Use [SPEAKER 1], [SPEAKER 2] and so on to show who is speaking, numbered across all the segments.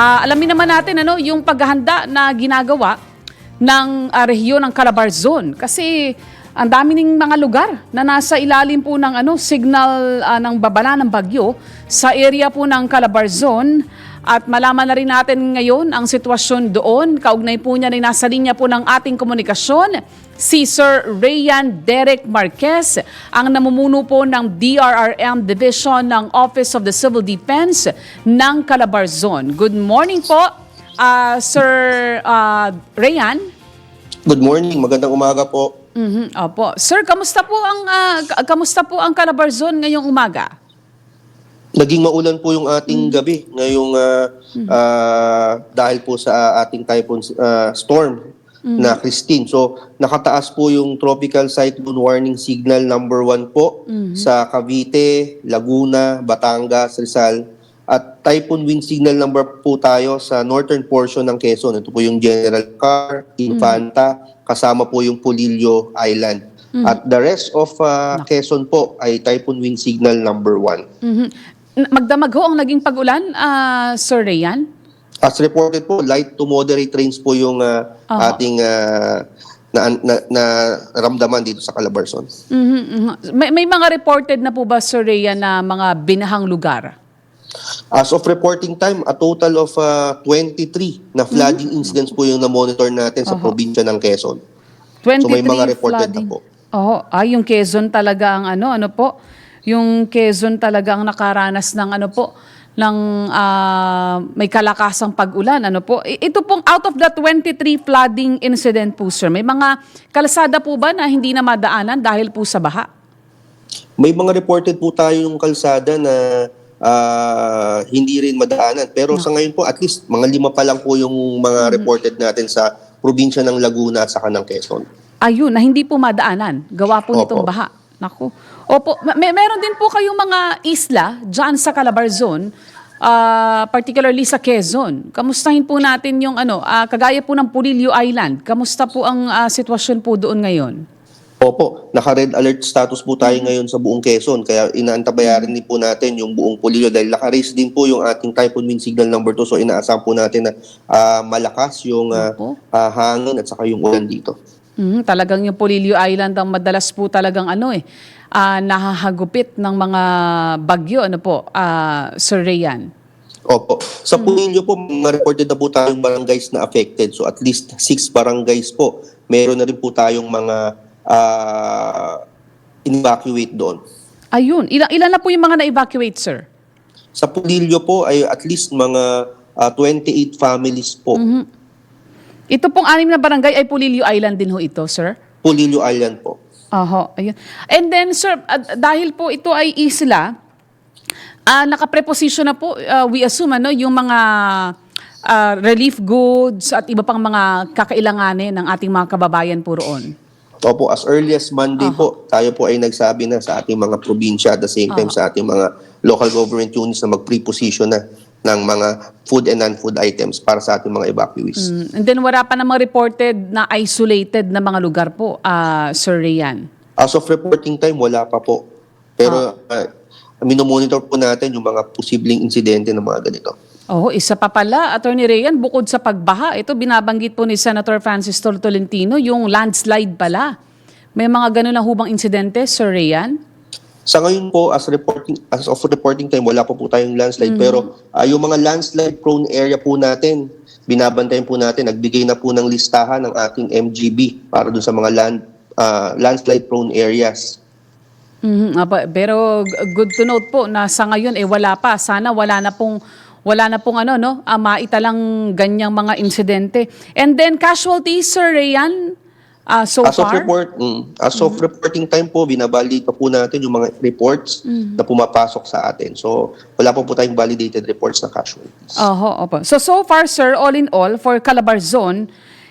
[SPEAKER 1] Ah, alamin naman natin ano, yung paghahanda na ginagawa ng ah, rehiyon ng Calabar Zone. Kasi ang dami ning mga lugar na nasa ilalim po ng ano, signal ah, ng babala ng bagyo sa area po ng Calabar Zone. At malaman na rin natin ngayon ang sitwasyon doon. Kaugnay po niya na nasa linya po ng ating komunikasyon si Sir Rayan Derek Marquez, ang namumuno po ng DRRM Division ng Office of the Civil Defense ng Calabar Zone. Good morning po, ah, Sir ah, Rayan.
[SPEAKER 2] Good morning, magandang umaga po.
[SPEAKER 1] Mhm, Opo. Sir, kamusta po ang ka- kamusta po ang Calabar Zone ngayong umaga?
[SPEAKER 2] Naging maulan po yung ating gabi ngayong ah, ah, dahil po sa ating typhoon ah, storm na Christine. So nakataas po yung tropical cyclone warning signal number one po sa Cavite, Laguna, Batangas, Rizal. At typhoon wind signal number po tayo sa northern portion ng Quezon. Ito po yung General Car, Infanta, kasama po yung Polillo Island. At the rest of ah, Quezon po ay typhoon wind signal number one.
[SPEAKER 1] Mhm. Magdamag ho ang naging pag-ulan, ah, Sir Rayan?
[SPEAKER 2] As reported po, light to moderate rains po yung ah,
[SPEAKER 1] Aha.
[SPEAKER 2] ating ah, na, na, na ramdaman dito sa Calabarzon.
[SPEAKER 1] Mhm, mhm. May, may mga reported na po ba, Sir Rayan, na mga binahang lugar?
[SPEAKER 2] As of reporting time, a total of ah, 23 na flooding incidents po yung na-monitor natin sa
[SPEAKER 1] Aha.
[SPEAKER 2] probinsya ng Quezon.
[SPEAKER 1] 23
[SPEAKER 2] So may mga reported
[SPEAKER 1] flooding.
[SPEAKER 2] na po.
[SPEAKER 1] Oo, ay yung Quezon talaga ang ano, ano po? Yung Quezon talaga ang nakaranas ng ano po, ng ah, may kalakasang pag-ulan, ano po? Ito pong out of the 23 flooding incident po, sir, may mga kalsada po ba na hindi na madaanan dahil po sa baha?
[SPEAKER 2] May mga reported po tayo yung kalsada na ah, hindi rin madaanan. Pero sa ngayon po, at least mga lima pa lang po yung mga reported natin sa probinsya ng Laguna at saka ng Quezon.
[SPEAKER 1] Ayun, na hindi po madaanan. Gawa po nitong baha. Naku. Opo, ma- may, meron din po kayong mga isla dyan sa Calabar Zone, ah, particularly sa Quezon. Kamustahin po natin yung ano, ah, kagaya po ng Pulilio Island. Kamusta po ang ah, sitwasyon po doon ngayon?
[SPEAKER 2] Opo, naka-red alert status po tayo ngayon sa buong Quezon. Kaya inaantabayaran din po natin yung buong Pulilio dahil naka-raise din po yung ating typhoon wind signal number 2. So inaasahan po natin na ah, malakas yung
[SPEAKER 1] Opo.
[SPEAKER 2] ah, hangin at saka yung ulan dito.
[SPEAKER 1] Mhm, talagang yung Pulilio Island ang madalas po talagang ano eh, ah, nahahagupit ng mga bagyo, ano po, ah, Sir Rayan.
[SPEAKER 2] Opo. Sa Pulilio po, mga reported na po tayong barangays na affected. So at least six barangays po. Meron na rin po tayong mga ah, in-evacuate doon.
[SPEAKER 1] Ayun, ilan, ilan na po yung mga na-evacuate, sir?
[SPEAKER 2] Sa Pulilio po ay at least mga ah, 28 families po.
[SPEAKER 1] Ito pong anim na barangay ay Pulilio Island din ho ito, sir?
[SPEAKER 2] Pulilio Island po.
[SPEAKER 1] Aho, ayun. And then, sir, ah, dahil po ito ay isla, ah nakapreposition na po, ah, we assume, ano, yung mga ah, relief goods at iba pang mga kakailanganin ng ating mga kababayan po roon.
[SPEAKER 2] Opo, as early as Monday po, tayo po ay nagsabi na sa ating mga probinsya at the same time sa ating mga local government units na mag-preposition na ng mga food and non-food items para sa ating mga evacuees.
[SPEAKER 1] Mm, And then, wala pa namang reported na isolated na mga lugar po, ah, Sir Rian.
[SPEAKER 2] As of reporting time, wala pa po. Pero uh, minomonitor po natin yung mga posibleng insidente ng mga ganito.
[SPEAKER 1] Oh, isa pa pala, Attorney Rayan, bukod sa pagbaha, ito binabanggit po ni Senator Francis Tolentino, yung landslide pala. May mga ganun na hubang insidente, Sir Rayan?
[SPEAKER 2] Sa ngayon po, as reporting as of reporting time, wala pa po tayong landslide. Pero ah, yung mga landslide prone area po natin, binabantayan po natin, nagbigay na po ng listahan ng ating MGB para dun sa mga land ah, landslide prone areas.
[SPEAKER 1] Mhm, apa, pero good to note po na sa ngayon eh wala pa. Sana wala na pong wala na pong ano no, ah, maitalang ganyang mga insidente. And then casualties, Sir Rayan, ah, so
[SPEAKER 2] as of
[SPEAKER 1] far?
[SPEAKER 2] report, mm, as of reporting time po, binabalid pa po natin yung mga reports na pumapasok sa atin. So, wala po po tayong validated reports na casualties.
[SPEAKER 1] Oho, opo. So, so far, sir, all in all, for Calabar Zone,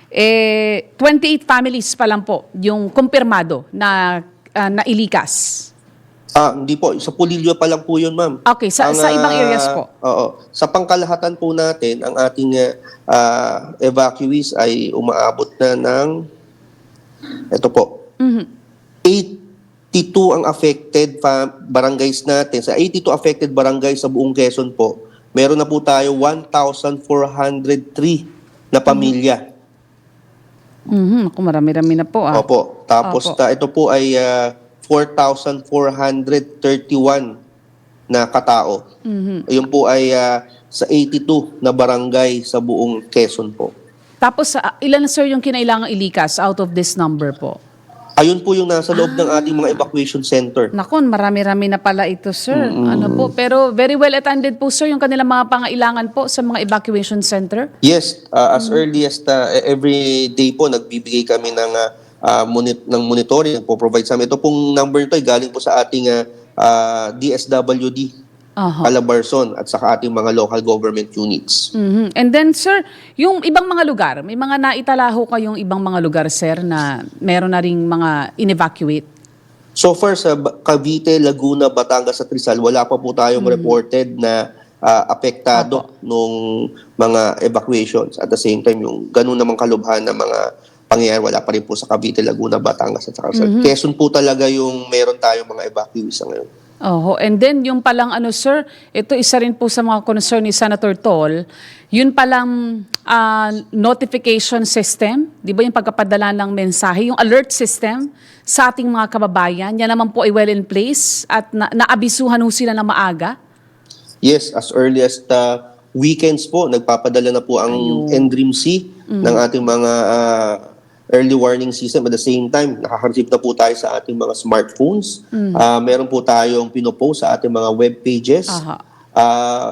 [SPEAKER 1] eh, 28 families pa lang po yung kumpirmado na ah, nailikas.
[SPEAKER 2] Ah, hindi po. Sa Pulilio pa lang po yun, ma'am.
[SPEAKER 1] Okay, sa- sa ibang
[SPEAKER 2] ah,
[SPEAKER 1] areas po?
[SPEAKER 2] Oo. Sa pangkalahatan po natin, ang ating ah, evacuees ay umaabot na ng, ito po,
[SPEAKER 1] Mhm.
[SPEAKER 2] 82 ang affected barangays natin. Sa 82 affected barangays sa buong Quezon po, meron na po tayo 1,403 na pamilya.
[SPEAKER 1] Mhm, ako marami-rami na po ah.
[SPEAKER 2] Opo. Tapos
[SPEAKER 1] Opo.
[SPEAKER 2] ta- ito po ay ah, 4,431 na katao.
[SPEAKER 1] Mhm.
[SPEAKER 2] Ayun po ay ah, sa 82 na barangay sa buong Quezon po.
[SPEAKER 1] Tapos ah, ilan sir yung kinailangang ilikas out of this number po?
[SPEAKER 2] Ayun po yung nasa loob ng ating mga evacuation center.
[SPEAKER 1] Nakon, marami-rami na pala ito, sir. Ano po? Pero very well attended po, sir, yung kanilang mga pangailangan po sa mga evacuation center.
[SPEAKER 2] Yes, uh, as early as the, every day po nagbibigay kami ng uh, uh, monit- ng monitoring, po-provide sa amin. Ito pong number nito ay galing po sa ating uh, uh, DSWD
[SPEAKER 1] Aha.
[SPEAKER 2] Calabarzon at saka ating mga local government units.
[SPEAKER 1] Mhm. And then, sir, yung ibang mga lugar, may mga naitalaho kayong ibang mga lugar, sir, na meron na ring mga in-evacuate?
[SPEAKER 2] So far sa Cavite, Laguna, Batangas at Rizal, wala pa po tayong reported na uh, apektado nung mga evacuations. At the same time, yung ganun namang kalubhan ng mga pangyayari, wala pa rin po sa Cavite, Laguna, Batangas at saka Rizal. Quezon po talaga yung meron tayong mga evacuees sa ngayon.
[SPEAKER 1] Oho. And then, yung palang ano, sir, ito isa rin po sa mga concern ni Senator Tol, yun palang ah, notification system, di ba yung pagkapadala ng mensahe, yung alert system sa ating mga kababayan, yan naman po ay well in place at na- naabisuhan ho sila na maaga.
[SPEAKER 2] Yes, as early as the weekends po, nagpapadala na po ang NDRIMC ng ating mga ah, early warning system. At the same time, nakaka-receive na po tayo sa ating mga smartphones. Ah, meron po tayong pinopost sa ating mga web pages.
[SPEAKER 1] Aha.
[SPEAKER 2] Ah,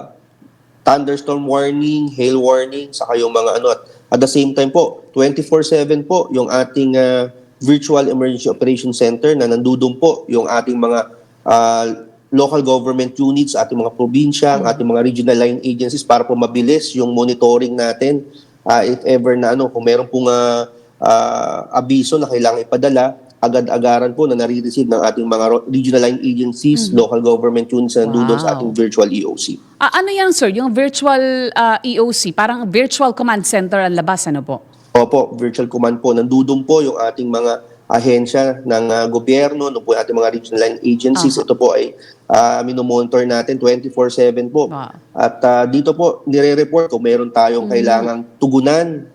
[SPEAKER 2] thunderstorm warning, hail warning, saka yung mga ano. At, at the same time po, 24-7 po yung ating ah, virtual emergency operation center na nandudun po yung ating mga ah, local government units, ating mga probinsya, ang ating mga regional line agencies para po mabilis yung monitoring natin. Ah, if ever na ano, kung meron pong ah, ah, abiso na kailangan ipadala, agad-agaran po na nare-receive ng ating mga regional line agencies, local government units na nandun sa
[SPEAKER 1] Wow.
[SPEAKER 2] ating virtual EOC.
[SPEAKER 1] Ah, ano yan, sir? Yung virtual ah, EOC, parang virtual command center ang labas, ano po?
[SPEAKER 2] Opo, virtual command po. Nandudun po yung ating mga ahensya ng ah, gobyerno, no po yung ating mga regional line agencies. Ito po ay uh, minomonitor natin 24-7 po.
[SPEAKER 1] Wow.
[SPEAKER 2] At ah, dito po, nire-report kung meron tayong kailangang tugunan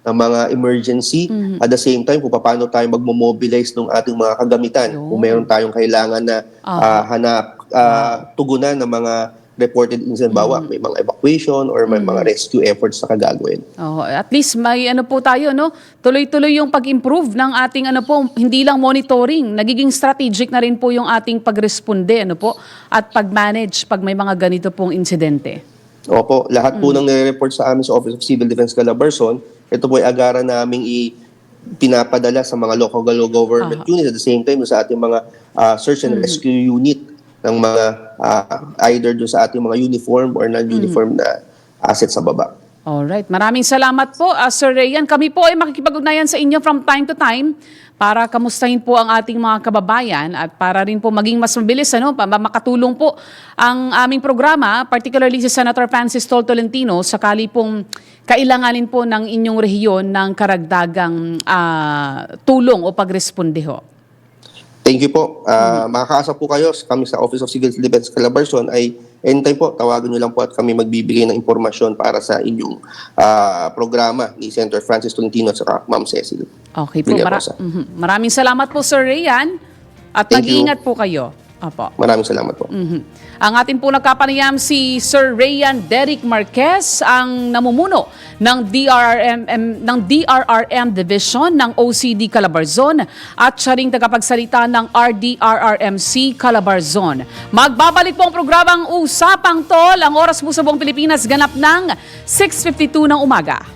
[SPEAKER 2] ng mga emergency. At the same time, kung paano tayo magmo-mobilize ng ating mga kagamitan.
[SPEAKER 1] Yun.
[SPEAKER 2] Kung meron tayong kailangan na ah, hanap, ah, tugunan ng mga reported incident, bawa may mga evacuation or may mga rescue efforts na kagagawin.
[SPEAKER 1] Oh, at least may ano po tayo no, tuloy-tuloy yung pag-improve ng ating ano po, hindi lang monitoring, nagiging strategic na rin po yung ating pagresponde ano po at pag-manage pag may mga ganito pong insidente.
[SPEAKER 2] Opo, lahat po ng nire-report sa amin sa Office of Civil Defense Calabarzon, ito po ay agaran naming i pinapadala sa mga local government units at the same time sa ating mga ah, search and rescue unit ng mga ah, either do sa ating mga uniform or non-uniform na assets sa baba.
[SPEAKER 1] Alright, maraming salamat po ah, Sir Rayan. Kami po ay makikipag-ugnayan sa inyo from time to time para kamustahin po ang ating mga kababayan at para rin po maging mas mabilis ano, makatulong po ang aming programa, particularly si Senator Francis Tol Tolentino, sakali pong kailanganin po ng inyong rehiyon ng karagdagang ah, tulong o pagresponde ho.
[SPEAKER 2] Thank you po. Ah, Makakaasa po kayo kami sa Office of Civil Defense Calabarzon ay anytime po, tawagan nyo lang po at kami magbibigay ng impormasyon para sa inyong ah, programa ni Senator Francis Tolentino at saka Ma'am Cecil.
[SPEAKER 1] Okay po.
[SPEAKER 2] Villarosa.
[SPEAKER 1] Mhm. Maraming salamat po Sir Rayan at mag-iingat po kayo. Opo.
[SPEAKER 2] Maraming salamat po.
[SPEAKER 1] Mhm. Ang atin po nagkapanayam si Sir Rayan Derek Marquez, ang namumuno ng DRRM, ng DRRM Division ng OCD Calabarzon at siya ring tagapagsalita ng RDRRMC Calabarzon. Magbabalik po ang programang Usapang Tol. Ang oras po sa buong Pilipinas ganap ng 6.52 ng umaga.